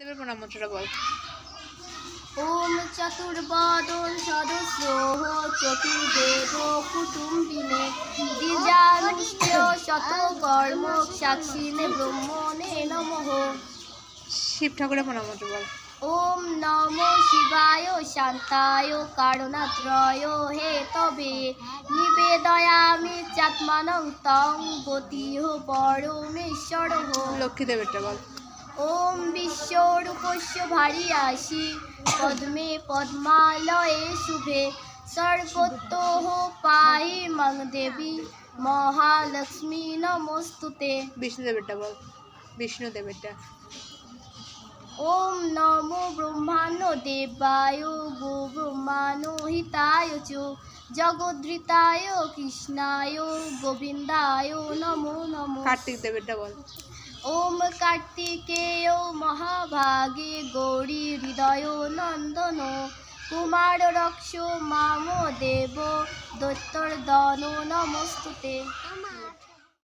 দেবের প্রণাম মন্ত্রটা বল। ওম চতুর্বদন সদস্য চতুর্দেব কুটুম্বিনে দ্বিজানুষ্ঠ শতকর্ম সাক্ষিণে ব্রহ্মণে নমঃ। শিব ঠাকুরের প্রণাম মন্ত্র বল। ওম নম শিবায় শান্তায় কারণাত্রয় হে তবে। নিবেদয়ামি চাত্মানং তং গতিহ পরমেশ্বর। লক্ষ্মী দেবেরটা বল। ওম বিশ্বরূপস্য ভারী আসি পদ্মে পদ্মালয়ে শুভে। সর্বতোঃ পাহি মং দেবী মহালক্ষ্মী নমস্তুতে। বিষ্ণু দেবেরটা বল বিষ্ণু দেবেরটা ওম নমো ব্রহ্মাণ্ড দেবায় গো ব্রহ্মাণ্ড হিতায় চ। জগদ্রিতায় কৃষ্ণায় গোবিন্দায় নমো নমো। কার্তিক দেবেরটা বল। ওম কার্তিকেয় মহাভাগে গৌরী হৃদয় নন্দন কুমার রক্ষ মাম দেব দৈত্যর দন নমস্তুতে।